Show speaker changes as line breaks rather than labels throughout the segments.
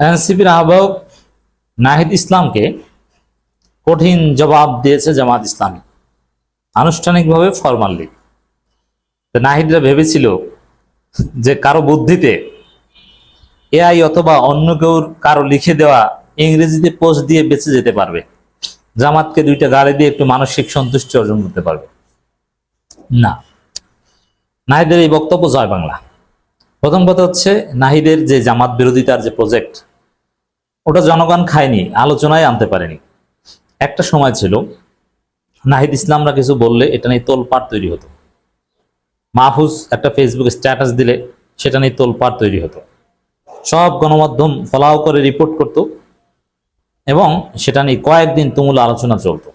এনসিপির আহ্বায়ক নাহিদ ইসলামকে কঠিন জবাব দিয়েছে জামাত ইসলামী। আনুষ্ঠানিকভাবে ফরমালি। নাহিদরা ভেবেছিল যে কারও বুদ্ধিতে এআই অথবা অন্য কেউ কারও লিখে দেওয়া ইংরেজিতে পোস্ট দিয়ে বেঁচে যেতে পারবে। জামাতকে দুইটা গালি দিয়ে একটু মানসিক সন্তুষ্টি অর্জন করতে পারবে। না। নাহিদের এই বক্তব্য জয় বাংলা। প্রথম কথা হচ্ছে নাহিদের যে জামাত বিরোধিতার যে প্রজেক্ট ওটা জনগণ খায়নি, আলোচনায় আনতে পারেনি। একটা সময় ছিল, নাহিদ ইসলামরা কিছু বললে এটা নিয়ে তোলপাড় তৈরি হতো। মাহফুজ একটা ফেসবুক স্ট্যাটাস দিলে সেটা নিয়ে তোলপাড় তৈরি হতো। সব গণমাধ্যম ফলাও করে রিপোর্ট করত এবং সেটা নিয়ে কয়েকদিন তুমুল আলোচনা চলতো।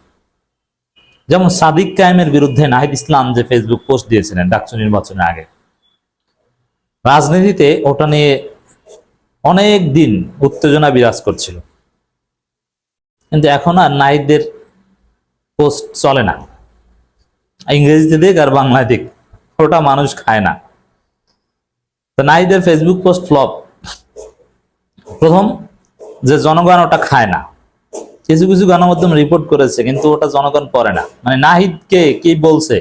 যেমন সাদিক কায়েমের বিরুদ্ধে নাহিদ ইসলাম যে ফেসবুক পোস্ট দিয়েছিলেন ডাকসু নির্বাচনের আগে রাজনীতিতে ওটা নিয়ে অনেক দিন উত্তেজনা বিরাজ করছিল। কিন্তু এখন আর নাহিদদের পোস্ট চলে না। ইংরেজিতে দিক আর বাংলায় দিক, ওটা মানুষ খায় না। তো নাহিদের ফেসবুক পোস্ট ফ্লপ প্রথম, যে জনগণ ওটা খায় না। কিছু কিছু গণমাধ্যম রিপোর্ট করেছে, কিন্তু ওটা জনগণ পড়ে না। মানে নাহিদকে কি বলছে,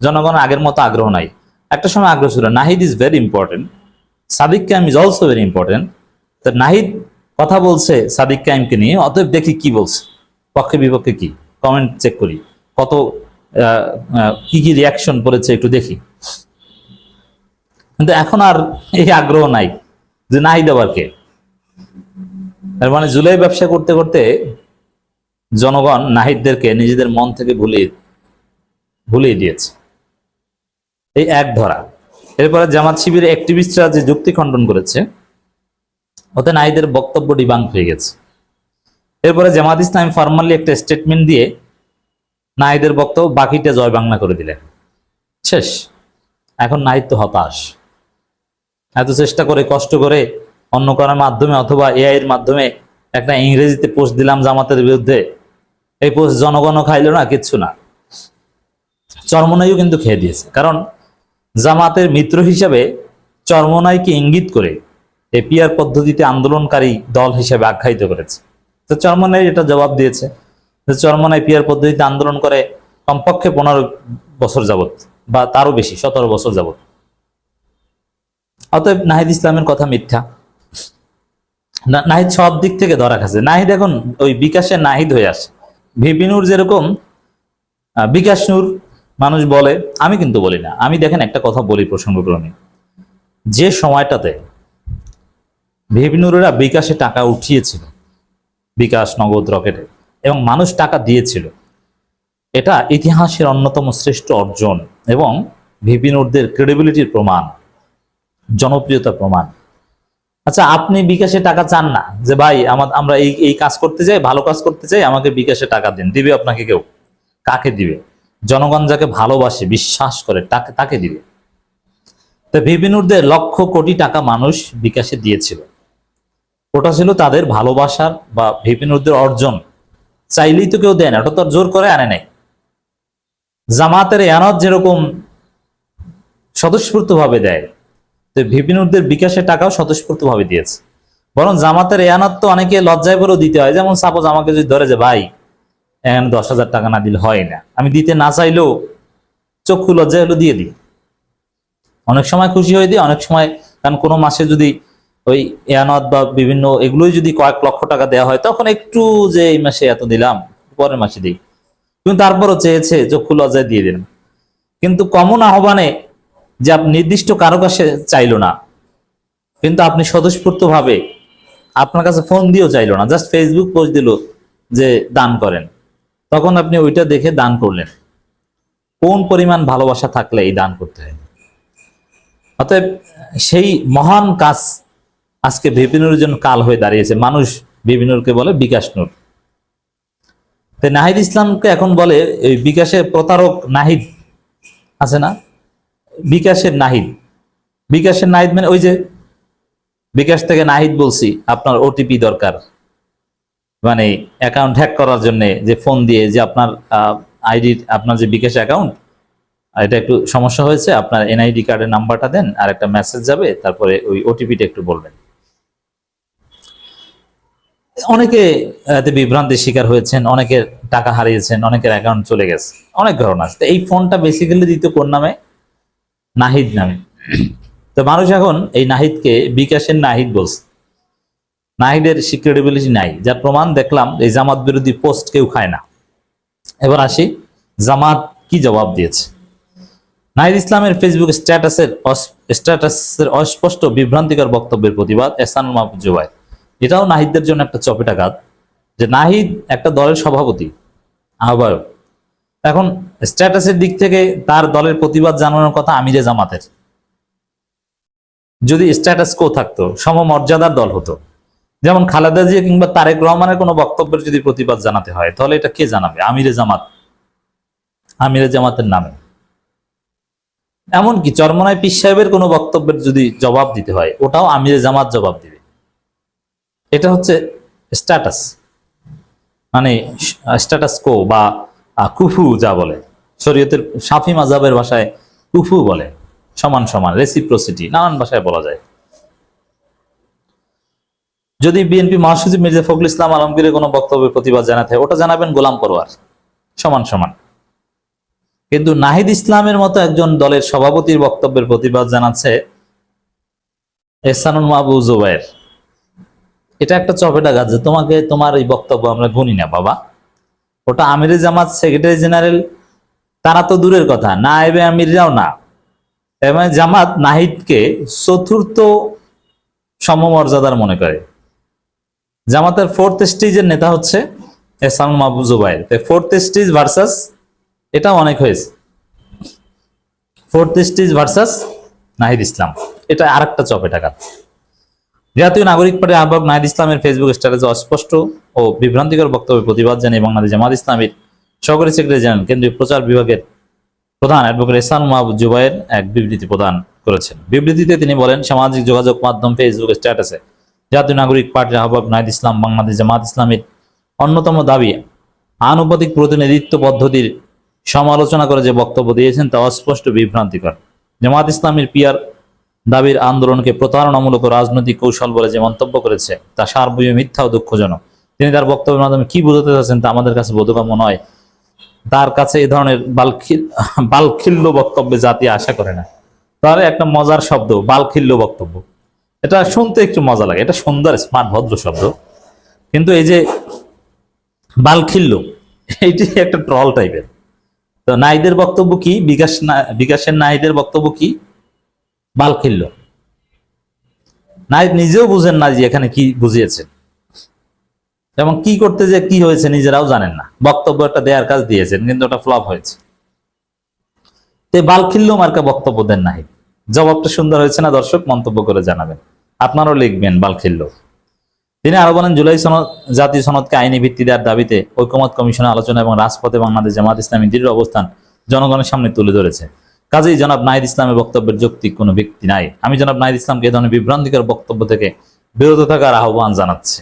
জনগণ আগের মতো আগ্রহ নাই। একটা সময় আগ্রহ ছিল, Nahid is very important Sadiq Kayem is also very important তো নাহিদ কথা বলছে সাদিক কাইমকে নিয়ে, অতএব দেখি কি বলছে, পক্ষে বিপক্ষে কি কমেন্ট চেক করি, কত কি কি রিয়াকশন পড়েছে একটু দেখি। কিন্তু এখন আর এই আগ্রহ নাই, যে নাহিদ আবার কে? তার মানে জুলাই ব্যবসা করতে করতে জনগণ নাহিদদেরকে নিজেদের মন থেকে ভুলিয়ে ভুলিয়ে দিয়েছে। এই এক ধরা। এরপরে জামাত শিবিরের অ্যাক্টিভিস্টরা যে যুক্তি খণ্ডন করেছে, ওতে নাহিদের বক্তব্য ডিবাঙ্ক হয়ে গেছে। এরপরে জামাত ইসলাম ফর্মালি একটা স্টেটমেন্ট দিয়ে নাহিদের বক্তব্য বাকিটা জয় বাংলা করে দিলেন। শেষ। এখন নাহিদ তো হতাশ। এত চেষ্টা করে, কষ্ট করে অন্য কারোর মাধ্যমে অথবা এআই এর মাধ্যমে একটা ইংরেজিতে পোস্ট দিলাম জামাতের বিরুদ্ধে। এই পোস্ট জনগণও খাইলো না, কিচ্ছু না। চরমনাইও কিন্তু খেয়ে দিয়েছে। কারণ জামাতের মিত্র হিসাবে চরমনাইকে ইঙ্গিত করে এই পিয়ার পদ্ধতিতে আন্দোলনকারী দল হিসেবে আখ্যায়িত করেছে। তো চরমনাই এটা জবাব দিয়েছে যে চরমনাই পিয়ার পদ্ধতিতে আন্দোলন করে কমপক্ষে পনেরো বছর যাবত বা তারও বেশি, সতেরো বছর যাবত অতএব নাহিদ ইসলামের কথা মিথ্যা। নাহিদ সব দিক থেকে ধরা খাচ্ছে। নাহিদ এখন ওই বিকাশে নাহিদ হয়ে আসে। ভিপিনুর যেরকম বিকাশ নূর মানুষ বলে, আমি কিন্তু বলি না। আমি দেখেন একটা কথা বলি প্রসঙ্গক্রমে। যে সময়টাতে ভিপিনুরেরা বিকাশে টাকা উঠিয়েছিল, বিকাশ নগদ রকেটে, এবং মানুষ টাকা দিয়েছিল, এটা ইতিহাসের অন্যতম শ্রেষ্ঠ অর্জন এবং ভিপিনুরদের ক্রেডিবিলিটির প্রমাণ, জনপ্রিয়তা প্রমাণ। আচ্ছা আপনি বিকাশে টাকা চান না যে, ভাই আমার আমরা এই এই কাজ করতে চাই, ভালো কাজ করতে চাই, আমাকে বিকাশে টাকা দিন। দিবে আপনাকে কেউ? কাকে দিবে? জনগণ যাকে ভালোবাসে, বিশ্বাস করে, তাকে তাকে দিবে। তো ভিপিনুরদের লক্ষ কোটি টাকা মানুষ বিকাশে দিয়েছিল। ওটা ছিল তাদের ভালোবাসার বা ভিপিনুরদের অর্জন। চাইলেই তো কেউ দেয় না, ওটা তো জোর করে আনে নাই। জামাতের এনাত যেরকম স্বতঃস্ফূর্ত ভাবে দেয়, তো ভিপিনুরদের বিকাশের টাকাও স্বতঃস্ফূর্ত ভাবে দিয়েছে। বরং জামাতের এয়ানত তো অনেকে লজ্জায় পরেও দিতে হয়। যেমন সাপোজ আমাকে যদি ধরে যে, ভাই এখানে দশ হাজার টাকা না দিলে হয় না। আমি দিতে না চাইলেও চক্ষু লজ্জায় হলো দিয়ে দিই। অনেক সময় খুশি হয়ে দিই, অনেক সময় কারণ কোনো মাসে যদি ওই এয়ানত বা বিভিন্ন এগুলোই যদি কয়েক লক্ষ টাকা দেওয়া হয়, তখন একটু যে এই মাসে এত দিলাম, পরের মাসে দিই। কিন্তু তারপরও চেয়েছে চক্ষু লজ্জায় দিয়ে দিলাম। কিন্তু কমন আহ্বানে যে আপনি নির্দিষ্ট কারও কাছে চাইলো না, কিন্তু আপনি স্বতঃস্ফূর্ত ভাবে আপনার কাছে ফোন দিয়েও চাইলো না জাস্ট ফেসবুক পোস্ট দিল যে দান করেন। তখন আপনি ওইটা দেখে দান করলেন। কোন পরিমাণ ভালোবাসা থাকলে এই দান করতে হয়? অতএব সেই মহান কাজ আজকে বিপিনুর জন্য কাল হয়ে দাঁড়িয়েছে। মানুষ বিপিনুরকে বলে বিকাশ নূর তো নাহিদ ইসলামকে এখন বলে এই বিকাশের প্রতারক নাহিদ আছে না? বিকাশের নাহিদ। বিকাশের নাহিদ মানে ওই যে, বিকাশ থেকে নাহিদ বলছি, আপনার ওটিপি দরকার। মানে অ্যাকাউন্ট হ্যাক করার জন্য যে ফোন দিয়ে যে আপনার আইডি আপনার যে বিকাশ অ্যাকাউন্ট এটা একটু সমস্যা হয়েছে, আপনার এনআইডি কার্ডের নাম্বারটা দেন, আর একটা মেসেজ যাবে, তারপরে ওই ওটিপিটা একটু বলবেন। অনেকে এতে বিভ্রান্তির শিকার হয়েছেন, অনেকের টাকা হারিয়েছেন, অনেকের অ্যাকাউন্ট চলে গেছে, অনেক ঘটনা আছে। তো এই ফোনটা বেসিক্যালি দিত কোন নামে? নাহিদ নামে। তো মানুষ এখন এই নাহিদকে বিকাশের নাহিদ বলছে। নাহিদের সিকিউরিটিবিলিটি নাই। যার প্রমাণ দেখলাম, এই জামাত বিরোধী পোস্ট কেউ খায় না। এবার আসি, জামাত কি জবাব দিয়েছে? নাহিদ ইসলামের ফেসবুক স্ট্যাটাসের স্ট্যাটাসের অস্পষ্ট, বিভ্রান্তিকর বক্তব্যের প্রতিবাদ এসান মাহবুব জুবাই এটাও নাহিদদের জন্য একটা চপেটাঘাত, যে নাহিদ একটা দলের সভাপতি, আহ্বায়ক। এখন স্ট্যাটাসের দিক থেকে তার দলের প্রতিবাদ জানানোর কথা আমিরে জামাতের। যদি স্ট্যাটাস কো থাকতো, সমমর্যাদার দল হতো। যেমন খালেদা জিয়া কিংবা তারেক রহমানের কোনো বক্তব্যের যদি প্রতিবাদ জানাতে হয়, তাহলে এটা কে জানাবে? আমিরে জামাত। আমিরে জামাতের নামে। এমনকি চরমনায় পীর সাহেবের কোনো বক্তব্যের যদি জবাব দিতে হয়, ওটাও আমিরে জামাত জবাব দিবে। এটা হচ্ছে স্ট্যাটাস। মানে স্ট্যাটাস কো বা কুফু যা বলে। শরীয়তের সাফি মাজাবের ভাষায় কুফু বলে। সমান সমান রেসিপ্রোসিটি নানান ভাষায় বলা যায়। যদি বিএনপি মহাসচিব মির্জা ফখরুল ইসলাম, আলমগীরের কোনো বক্তব্যের প্রতিবাদ জানাতে হয়, ওটা জানাবেন গোলাম পরোয়ার। সমান সমান। কিন্তু নাহিদ ইসলামের মতো একজন দলের সভাপতির বক্তব্যের প্রতিবাদ জানাচ্ছে এহসানুল মাহবুব জুবাইর এটা একটা চপেটা গাছ যে তোমাকে, তোমার এই বক্তব্য আমরা গুনি না, বাবা। ওটা আমিরে জামাত, সেক্রেটারি জেনারেল, তারা তো দূরের কথা, না এবে আমিররাও না। এবং জামাত নাহিদকে চতুর্থ সমমর্যাদার মনে করে। জামাতের ফোর্থ স্টেজের নেতা হচ্ছে Ehsanul Mahbub Jubair. Fourth stage versus এটা অনেক হয়েছে। Fourth stage versus Nahid Islam. এটা আরেকটা চপে টাকা জাতীয় নাগরিক পার্টির আহ্বায়ক নাহিদ ইসলামের ফেসবুক স্ট্যাটাসে অস্পষ্ট ও বিভ্রান্তিকর বক্তব্যের প্রতিবাদ জানিয়ে বাংলাদেশ জামাত ইসলামীর সহকারী সেক্রেটারি জেনারেল কেন্দ্রীয় প্রচার বিভাগের প্রধান অ্যাডভোকেট এসান মাহবুব জুবাইর এক বিবৃতি প্রদান করেছেন। বিবৃতিতে তিনি বলেন, সামাজিক যোগাযোগ মাধ্যম ফেসবুক স্ট্যাটাসে জাতীয় নাগরিক পার্টির আহ্বায়ক নাহিদ ইসলাম বাংলাদেশ জামাত ইসলামীর অন্যতম দাবি, আনুপাতিক প্রতিনিধিত্ব পদ্ধতির সমালোচনা করে যে বক্তব্য দিয়েছেন তা অস্পষ্ট, বিভ্রান্তিকর। জামাত ইসলামীর পিয়ার দাবির আন্দোলনকে প্রতারণামূলক রাজনৈতিক কৌশল বলে যে মন্তব্য করেছে, তা সার্বজনীন মিথ্যা ও দুঃখজনক। তিনি তার বক্তব্যের মাধ্যমে কি বোঝাতে চাচ্ছেন তা আমাদের কাছে বোধগম্য নয়। তার কাছে এই ধরনের বালখিল, বালখিল্য বক্তব্যে জাতি আশা করে না। তাহলে একটা মজার শব্দ, বালখিল্য বক্তব্য। এটা শুনতে একটু মজা লাগে। এটা সুন্দর স্মার্ট ভদ্র শব্দ। কিন্তু এই যে বালখিল্য এইটি একটা ট্রল টাইপের তো নাইদের বক্তব্য কি? বিকাশ বিকাশের নাইদের বক্তব্য কি? বালখিল্য নাইদ নিজেও বুঝেন না যে এখানে কি বুঝিয়েছেন। এবং কি করতে যে কি হয়েছে নিজেরাও জানেন না। বক্তব্য একটা দেয়ার কাজ দিয়েছেন, কিন্তু ওটা ফ্লপ হয়েছে। তো এই বালখিল্য মার্কা বক্তব্য দেন নাহিদ। জবাবটা সুন্দর হয়েছে না? দর্শক মন্তব্য করে জানাবেন। আপনারাও লিখবেন, বালখিল্য। তিনি আরও বলেন, জুলাই সনদ, জাতীয় সনদকে আইনি ভিত্তি দেওয়ার দাবিতে ঐক্যমত কমিশনের আলোচনা এবং রাজপথে বাংলাদেশ জামাত ইসলামী দৃঢ় অবস্থান জনগণের সামনে তুলে ধরেছে। কাজেই জনাব নাহিদ ইসলামের বক্তব্যের যৌক্তিক কোনো ব্যক্তি নাই। আমি জনাব নাহিদ ইসলামকে এ ধরনের বিভ্রান্তিকর বক্তব্য থেকে বিরত থাকার আহ্বান জানাচ্ছি।